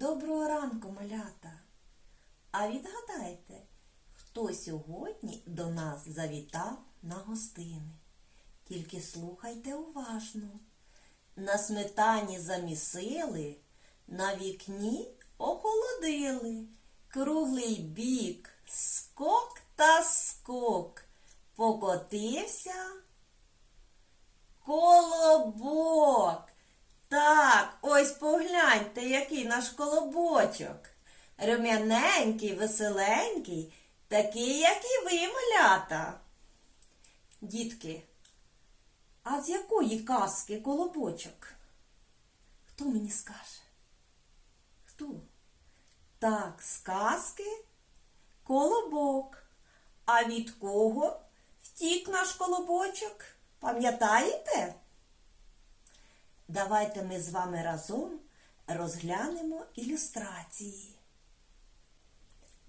Доброго ранку, малята! А відгадайте, хто сьогодні до нас завітав на гостини? Тільки слухайте уважно. На сметані замісили, на вікні охолодили, круглий бік, скок та скок, покотився колобок. Так, ось погляньте, який наш колобочок. Рум'яненький, веселенький, такий, як і ви, малята. Дітки, а з якої казки колобочок? Хто мені скаже? Хто? Так, з казки колобок. А від кого втік наш колобочок? Пам'ятаєте? Давайте ми з вами разом розглянемо ілюстрації.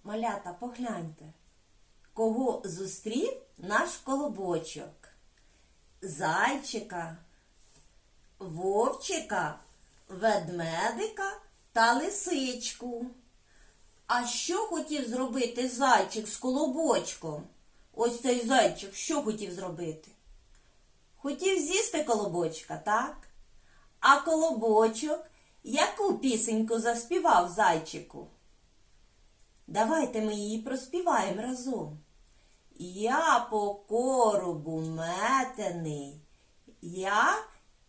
Малята, погляньте, кого зустрів наш колобочок? Зайчика, вовчика, ведмедика та лисичку. А що хотів зробити зайчик з колобочком? Ось цей зайчик що хотів зробити? Хотів з'їсти колобочка, так? А колобочок яку пісеньку заспівав зайчику? Давайте ми її проспіваємо разом. Я по коробу метений, я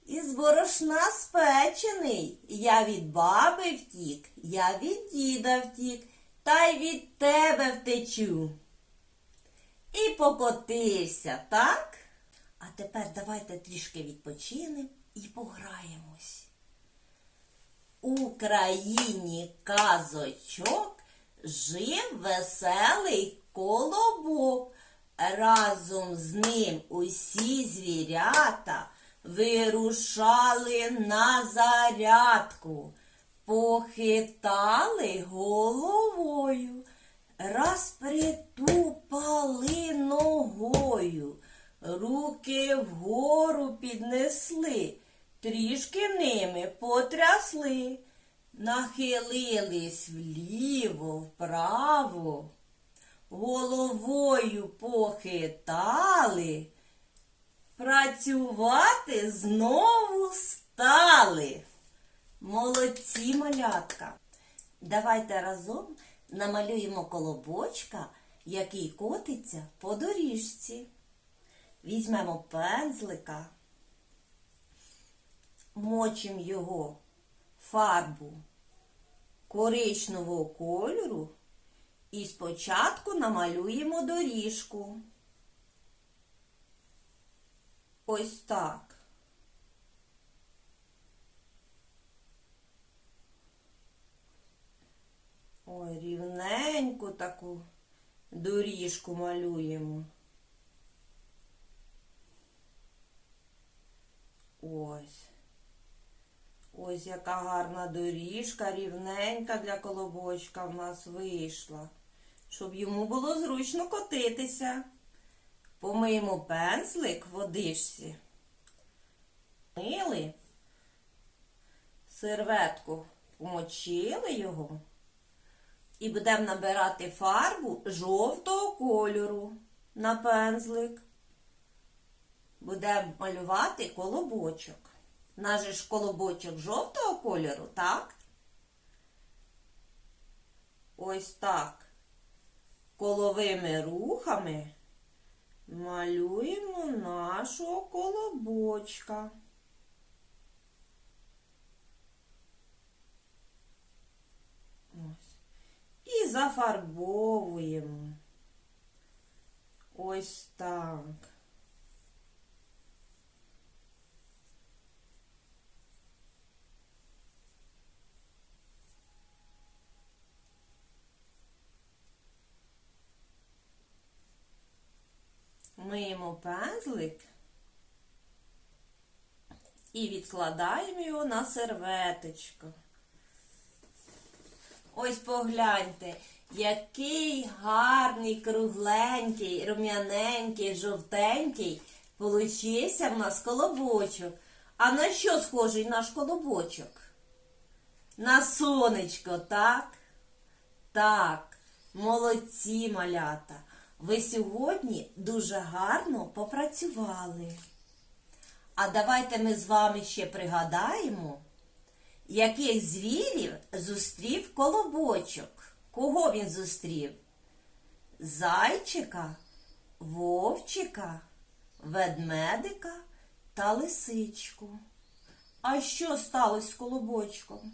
із борошна спечений, я від баби втік, я від діда втік, та й від тебе втечу. І покотився, так? А тепер давайте трішки відпочинемо і пограємось. У країні казочок жив веселий колобок. Разом з ним усі звірята вирушали на зарядку, похитали головою, раз притупали ногою, руки вгору піднесли, трішки ними потрясли, нахилились вліво, вправо, головою похитали, працювати знову стали. Молодці малятка. Давайте разом намалюємо колобочка, який котиться по доріжці. Візьмемо пензлика, мочимо його фарбу коричневого кольору і спочатку намалюємо доріжку. Ось так. Ой, рівненьку таку доріжку малюємо. Ось. Ось яка гарна доріжка, рівненька для колобочка в нас вийшла. Щоб йому було зручно котитися. Помиємо пензлик в водичці. Мили, серветку помочили його. І будемо набирати фарбу жовтого кольору на пензлик. Будемо малювати колобочок. Наш же ж колобочок жовтого кольору, так? Ось так. Коловими рухами малюємо нашого колобочка. Ось. І зафарбовуємо. Ось так. Пензлик і відкладаємо його на серветочку. Ось погляньте, який гарний, кругленький, рум'яненький, жовтенький получився в нас колобочок. А на що схожий наш колобочок? На сонечко, так? Так, молодці малята. Ви сьогодні дуже гарно попрацювали. А давайте ми з вами ще пригадаємо, яких звірів зустрів колобочок. Кого він зустрів? Зайчика, вовчика, ведмедика та лисичку. А що сталося з колобочком?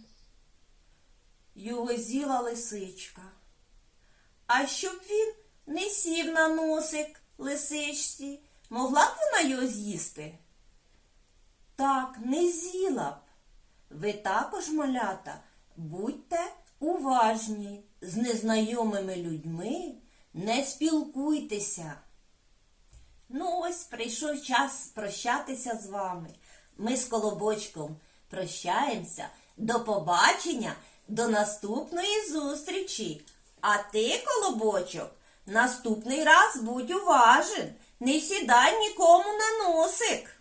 Його з'їла лисичка. А щоб він не сів на носик лисичці, могла б вона його з'їсти? Так, не з'їла б. Ви також, малята, будьте уважні з незнайомими людьми, не спілкуйтеся. Ну ось прийшов час прощатися з вами. Ми з колобочком прощаємося. До побачення, до наступної зустрічі. А ти, колобочок, наступний раз будь уважен, не сідай нікому на носик.